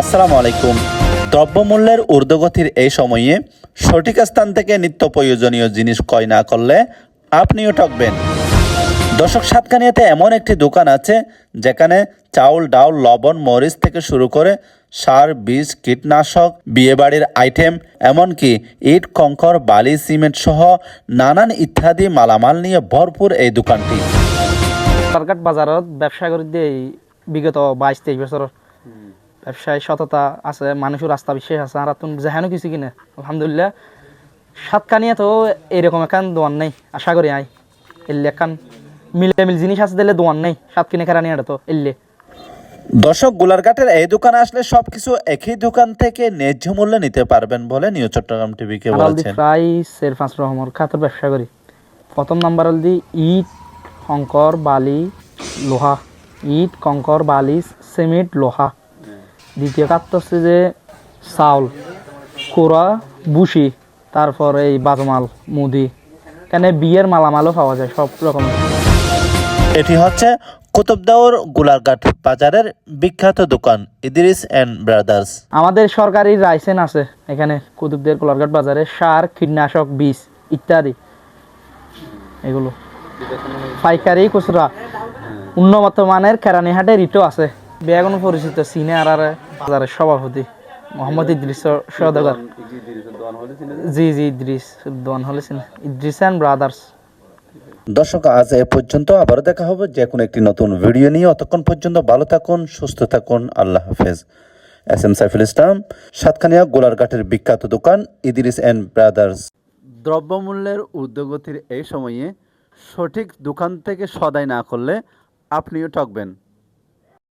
আসসালামু আলাইকুম। দ্রব্যমূল্যের ঊর্ধ্বগতির এই সময়ে সঠিক স্থান থেকে নিত্য প্রয়োজনীয় জিনিস ক্রয় না করলে আপনিও ঠকবেন। দর্শক, সাতকানিয়াতে এমন একটি দোকান আছে যেখানে চাউল ডাউল লবণ, মরিচ থেকে শুরু করে সার, বীজ, কীটনাশক, বিয়েবাড়ির আইটেম, এমনকি ইট, কঙ্কর, বালি, সিমেন্ট সহ নানান ইত্যাদি মালামাল নিয়ে ভরপুর এই দোকানটি। বাজারত ব্যবসা করে দিয়ে বিগত বাইশ তেইশ বছর ব্যবসায় সততা আছে মানুষের রাস্তা বিশ্বাস আছে আর তুমি যেহেন কিছু কিনে আলহামদুলিল্লাহ। সাতকানিয়া তো এরকম এখান দোয়ান নেই আশা করি আই এল্লে এখান মিলে মিল জিনিস আছে দিলে দোয়ান নেই সাত কিনে কেরানি এটা তো এল্লে দর্শক গোলারঘাটের এই দোকানে আসলে সবকিছু একই দোকান থেকে ন্যায্য মূল্যে নিতে পারবেন বলে নিউ চট্টগ্রাম টিভিকে বলেছেন। প্রায় সের পাঁচ রকমের খাতের ব্যবসা করি। প্রথম নাম্বার হলদি ইট কঙ্কর বালি লোহা। ইট কঙ্কর বালি সিমেন্ট লোহা। দ্বিতীয় খাত হচ্ছে যে চাউল কোরা বুসি তারপর এই বাজমাল মুদি। এখানে বিয়ের মালামালও পাওয়া যায় সব রকমের এটি হচ্ছে কুতুবদাওর গোলারঘাট বাজারের বিখ্যাত দোকান ইদ্রিস এন্ড ব্রাদার্স। আমাদের সরকারি লাইসেন্স আছে এখানে কুতুবদের কোলারঘাট বাজারে সার কীটনাশক বীজ ইত্যাদি। এগুলো। পাইকারি খুচরা। উন্নত মানের কেরানীহাটের ইটও আছে। বেগুন পরিচিত সিনিয়র আর বাজারের সভাপতি মোহাম্মদ ইদ্রিস সদাগর। জি জি ইদ্রিস দোয়ান হলে ইদ্রিস অ্যান্ড ব্রাদার্স। দর্শক আজ এ পর্যন্ত আবারও দেখা হবে। যে কোনো একটি নতুন ভিডিও নিয়ে অতক্ষণ পর্যন্ত ভালো থাকুন সুস্থ থাকুন। আল্লাহ হাফেজ। এস এম সাইফুল ইসলাম সাতখানিয়া গোলারঘাটের বিখ্যাত দোকান ইদিরিস এন্ড ব্রাদার্স। দ্রব্যমূল্যের ঊর্ধ্বগতির এই সময়ে সঠিক দোকান থেকে সদাই না করলে আপনিও ঠকবেন।